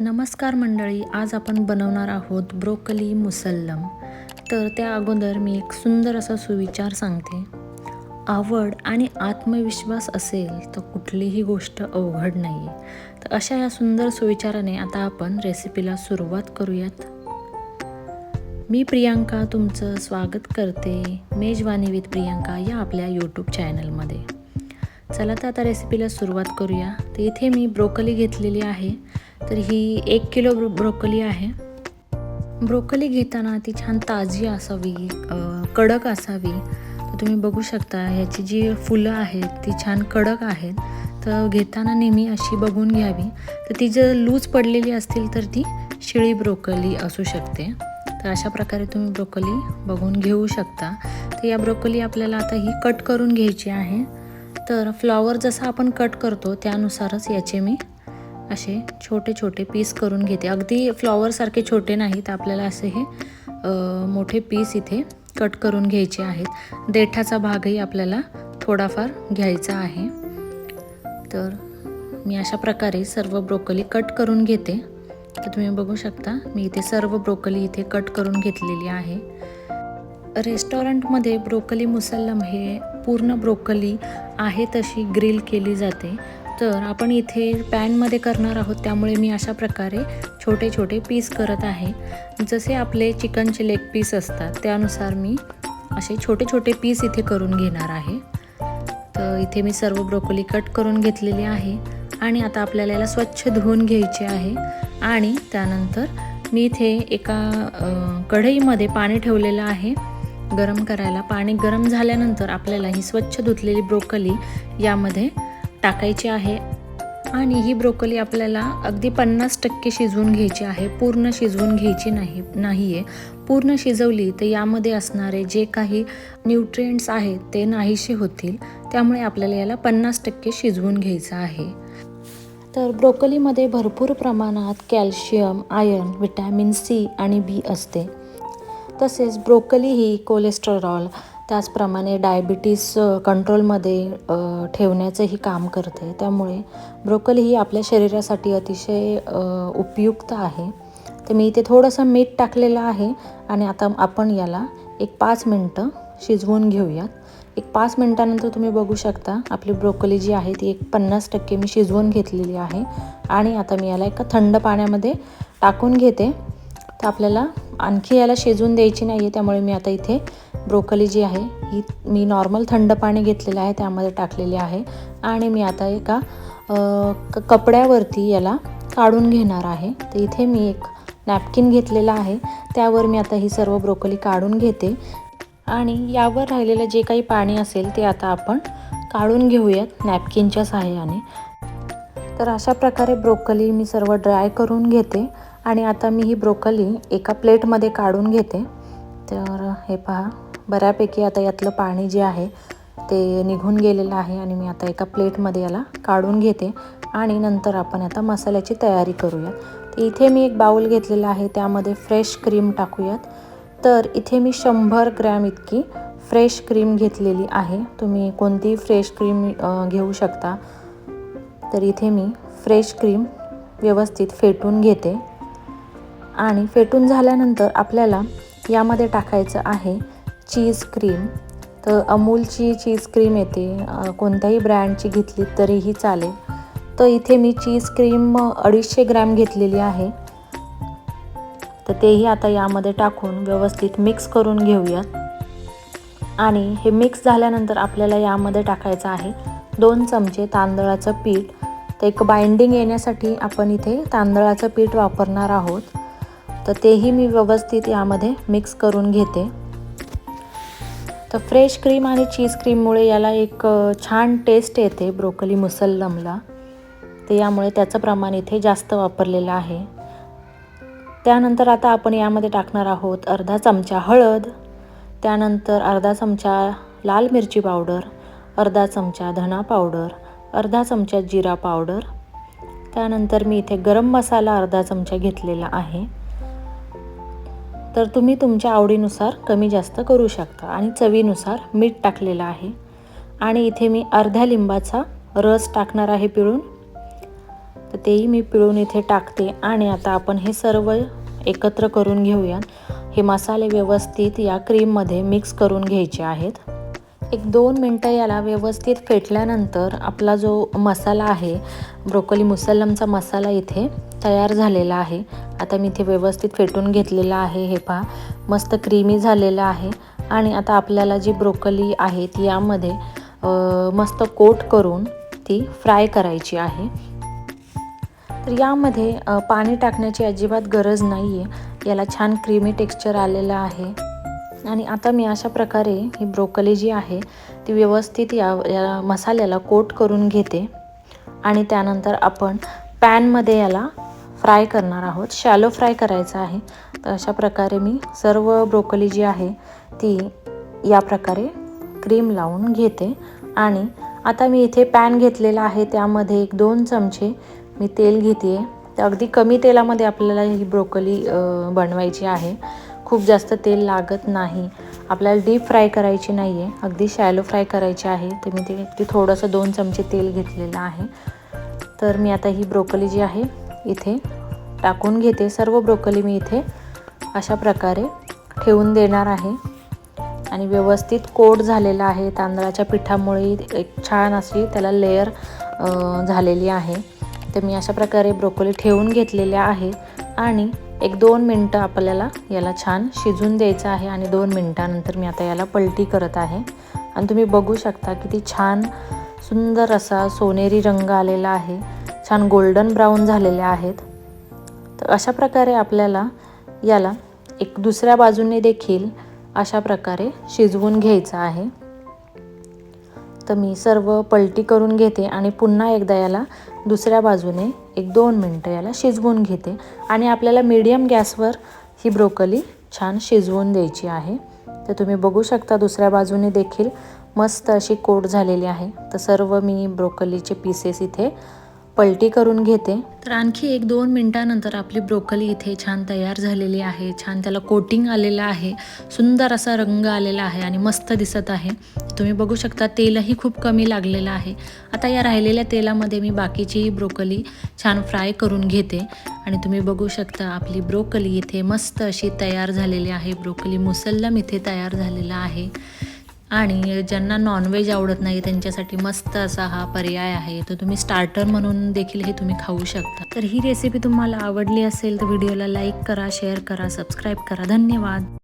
नमस्कार मंडळी आज आपण बनवणार आहोत ब्रोकली मुसल्लम. तर त्या अगोदर मी एक सुंदर असा सुविचार सांगते. आवड आणि आत्मविश्वास असेल तर कुठलीही गोष्ट अवघड नाही आहे तर अशा या सुंदर सुविचाराने आता आपण रेसिपीला सुरुवात करूयात. मी प्रियांका तुमचं स्वागत करते मेजवानी विथ प्रियांका या आपल्या यूट्यूब चॅनलमध्ये चला तर आता रेसिपीला सुरुवात करूया. तर इथे मी ब्रोकली घेतलेली आहे. तर ही एक किलो ब्रो ब्रोकली आहे. ब्रोकली घेताना ती छान ताजी असावी कडक असावी. तर तुम्ही बघू शकता ह्याची जी फुलं आहेत ती छान कडक आहेत. तर घेताना नेहमी अशी बघून घ्यावी. तर ती जर लूज पडलेली असतील तर ती शिळी ब्रोकली असू शकते. तर अशा प्रकारे तुम्ही ब्रोकली बघून घेऊ शकता. तर या ब्रोकली आपल्याला आता ही कट करून घ्यायची आहे. तर फ्लॉवर जसं आपण कट करतो त्यानुसारच याचे मी असे छोटे छोटे पीस करून घेते. अगदी फ्लॉवरसारखे छोटे नाहीत आपल्याला असे हे मोठे पीस इथे कट करून घ्यायचे आहेत. देठाचा भागही आपल्याला थोडाफार घ्यायचा आहे. तर मी अशा प्रकारे सर्व ब्रोकली कट करून घेते. तर तुम्ही बघू शकता मी इथे सर्व ब्रोकली इथे कट करून घेतलेली आहे. रेस्टॉरंटमध्ये ब्रोकली मुसल्लम हे पूर्ण ब्रोकली आहे तशी ग्रिल केली जाते. तर आपण इथे पॅनमध्ये करणार आहोत. त्यामुळे मी अशा प्रकारे छोटे छोटे पीस करत आहे. जसे आपले चिकनचे लेग पीस असतात त्यानुसार मी असे छोटे छोटे पीस इथे करून घेणार आहे. तर इथे मी सर्व ब्रोकोली कट करून घेतलेली आहे. आणि आता आपल्याला याला स्वच्छ धुवून घ्यायचे आहे. आणि त्यानंतर मी इथे एका कढईमध्ये पाणी ठेवलेलं आहे. गरम करायला. पाणी गरम झाल्यानंतर आपल्याला ही स्वच्छ धुतलेली ब्रोकली यामध्ये टाकायची आहे. आणि ही ब्रोकली आपल्याला अगदी पन्नास टक्के शिजवून घ्यायची आहे. पूर्ण शिजवून घ्यायची नाही नाही आहे पूर्ण शिजवली तर यामध्ये असणारे जे काही न्यूट्रिएंट्स आहेत ते नाहीसे होतील. त्यामुळे आपल्याला याला पन्नास टक्के शिजवून घ्यायचं आहे. तर ब्रोकलीमध्ये भरपूर प्रमाणात कॅल्शियम आयर्न विटॅमिन सी आणि बी असते. तसेच ब्रोकली ही कोलेस्टेरॉल त्याचप्रमाणे डायबिटीस कंट्रोलमध्ये ठेवण्याचंही काम करते. त्यामुळे ब्रोकली ही आपल्या शरीरासाठी अतिशय उपयुक्त आहे. तर मी इथे थोडंसं मीठ टाकलेलं आहे आणि आता आपण याला एक पाच मिनटं शिजवून घेऊयात. एक पाच मिनटानंतर तुम्ही बघू शकता आपली ब्रोकली जी आहे ती एक पन्नास टक्के मी शिजवून घेतलेली आहे. आणि आता मी याला एका थंड पाण्यामध्ये टाकून घेते. तर आपल्याला आणखी याला शिजवून द्यायची नाही आहे त्यामुळे मी आता इथे ब्रोकली जी आहे ही मी नॉर्मल थंड पाणी घेतलेलं आहे त्यामध्ये टाकलेली आहे. आणि मी आता एका क- कपड्यावरती याला काढून घेणार आहे. तर इथे मी एक नॅपकिन घेतलेला आहे. त्यावर मी आता ही सर्व ब्रोकली काढून घेते. आणि यावर राहिलेलं जे काही पाणी असेल ते आता आपण काढून घेऊयात नॅपकिनच्या सहाय्याने. तर अशा प्रकारे ब्रोकली मी सर्व ड्राय करून घेते. आणि आता मी ही ब्रोकली एका प्लेटमध्ये काढून घेते. तर हे पहा. बऱ्यापैकी आता यातलं पाणी जे आहे ते निघून गेलेलं आहे आणि मी आता एका प्लेटमध्ये याला काढून घेते आणि नंतर आपण आता मसाल्याची तयारी करूयात. तर इथे मी एक बाऊल घेतलेला आहे त्यामध्ये फ्रेश क्रीम टाकूयात. तर इथे मी शंभर ग्रॅम इतकी फ्रेश क्रीम घेतलेली आहे. तुम्ही कोणतीही फ्रेश क्रीम घेऊ शकता. तर इथे मी फ्रेश क्रीम व्यवस्थित फेटून घेते. आणि फेटून झाल्यानंतर आपल्याला यामध्ये टाकायचं आहे चीज क्रीम. तर अमूलची चीज क्रीम येते. कोणत्याही ब्रँडची घेतली तरीही चालेल. तर इथे मी चीज क्रीम अडीचशे ग्रॅम घेतलेली आहे. तर तेही आता यामध्ये टाकून व्यवस्थित मिक्स करून घेऊयात आणि हे मिक्स झाल्यानंतर आपल्याला यामध्ये टाकायचं आहे दोन चमचे तांदळाचं पीठ. तर एक बाइंडिंग येण्यासाठी आपण इथे तांदळाचं पीठ वापरणार आहोत. तर तेही मी व्यवस्थित यामध्ये मिक्स करून घेते. तर फ्रेश क्रीम आणि चीज क्रीममुळे याला एक छान टेस्ट येते ब्रोकली मुसल्लमला ते यामुळे त्याचं प्रमाण इथे जास्त वापरलेलं आहे. त्यानंतर आता आपण यामध्ये टाकणार आहोत अर्धा चमचा हळद त्यानंतर अर्धा चमचा लाल मिरची पावडर अर्धा चमचा धना पावडर अर्धा चमचा जिरा पावडर. त्यानंतर मी इथे गरम मसाला अर्धा चमचा घेतलेला आहे. तर तुम्ही तुमच्या आवडीनुसार कमी जास्त करू शकता. आणि चवीनुसार मीठ टाकलेलं आहे. आणि इथे मी अर्ध्या लिंबाचा रस टाकणार आहे पिळून. तर तेही मी पिळून इथे टाकते. आणि आता आपण हे सर्व एकत्र करून घेऊया हे मसाले व्यवस्थित या क्रीममध्ये मिक्स करून घ्यायचे आहेत. एक दोन मिनटं याला व्यवस्थित फेटल्यानंतर आपला जो मसाला आहे ब्रोकोली मुसल्लमचा मसाला इथे तयार झालेला आहे. आता मी इथे व्यवस्थित फेटून घेतलेलं आहे हे पहा. मस्त क्रीमी झालेलं आहे. आणि आता आपल्याला जी ब्रोकली आहे ती यामध्ये मस्त कोट करून ती फ्राय करायची आहे. तर यामध्ये पाणी टाकण्याची अजिबात गरज नाही आहे याला छान क्रीमी टेक्स्चर आलेलं आहे. आणि आता मी अशा प्रकारे ही ब्रोकली जी आहे ती व्यवस्थित या या मसाल्याला कोट करून घेते. आणि त्यानंतर आपण पॅनमध्ये याला फ्राय करणार आहोत. शॅलो फ्राय करायचं आहे. तर अशा प्रकारे मी सर्व ब्रोकली जी आहे ती या प्रकारे क्रीम लावून घेते. आणि आता मी इथे पॅन घेतलेला आहे. त्यामध्ये एक दोन चमचे मी तेल घेते तर अगदी कमी तेलामध्ये आपल्याला ही ब्रोकली बनवायची आहे. खूप जास्त तेल लागत नाही. आपल्याला डीप फ्राय करायची नाही आहे अगदी शॅलो फ्राय करायची आहे. तर मी ते ते थोडंसं दोन चमचे तेल घेतलेलं आहे. तर मी आता ही ब्रोकली जी आहे इथे टाकून घेते. सर्व ब्रोकली मी इथे अशा प्रकारे ठेवून देणार आहे. आणि व्यवस्थित कोट झालेला आहे. तांदळाच्या पिठामुळे एक छान अशी त्याला लेअर झालेली आहे. तर मी अशा प्रकारे ब्रोकोली ठेवून घेतलेल्या आहे. आणि एक दोन मिनटं आपल्याला याला छान शिजून द्यायचं आहे आणि दोन मिनटानंतर मी आता याला पलटी करत आहे. आणि तुम्ही बघू शकता किती छान सुंदर असा सोनेरी रंग आलेला आहे. छान गोल्डन ब्राऊन झालेले आहेत. अशा प्रकारे आपल्याला याला एक दुसऱ्या बाजूने देखील अशा प्रकारे शिजवून घ्यायचं आहे. तर मी सर्व पलटी करून घेते आणि पुन्हा एकदा याला दुसऱ्या बाजूने एक दोन मिनटं याला शिजवून घेते आणि आपल्याला मीडियम गॅसवर ही ब्रोकली छान शिजवून द्यायची आहे. तर तुम्ही बघू शकता दुसऱ्या बाजूने देखील मस्त अशी कोट झालेली आहे. तर सर्व मी ब्रोकलीचे पीसेस इथे पलटी करून घेते. तर आणखी एक दोन मिनटानंतर आपली ब्रोकली इथे छान तयार झालेली आहे. छान त्याला कोटिंग आलेलं आहे. सुंदर असा रंग आलेला आहे आणि मस्त दिसत आहे. तुम्ही बघू शकता तेलही खूप कमी लागलेलं आहे. आता या राहिलेल्या तेलामध्ये मी बाकीची ब्रोकली छान फ्राय करून घेते. आणि तुम्ही बघू शकता आपली ब्रोकली इथे मस्त अशी तयार झालेली आहे. ब्रोकली मुसल्लम इथे तयार झालेला आहे. आणि ज्यांना नॉनव्हेज आवडत नाही त्यांच्यासाठी मस्त असा हा पर्याय आहे. तर तुम्ही स्टार्टर म्हणून देखील हे तुम्ही खाऊ शकता. तर ही रेसिपी तुम्हाला आवडली असेल तर व्हिडिओला लाईक करा शेअर करा सबस्क्राईब करा. धन्यवाद.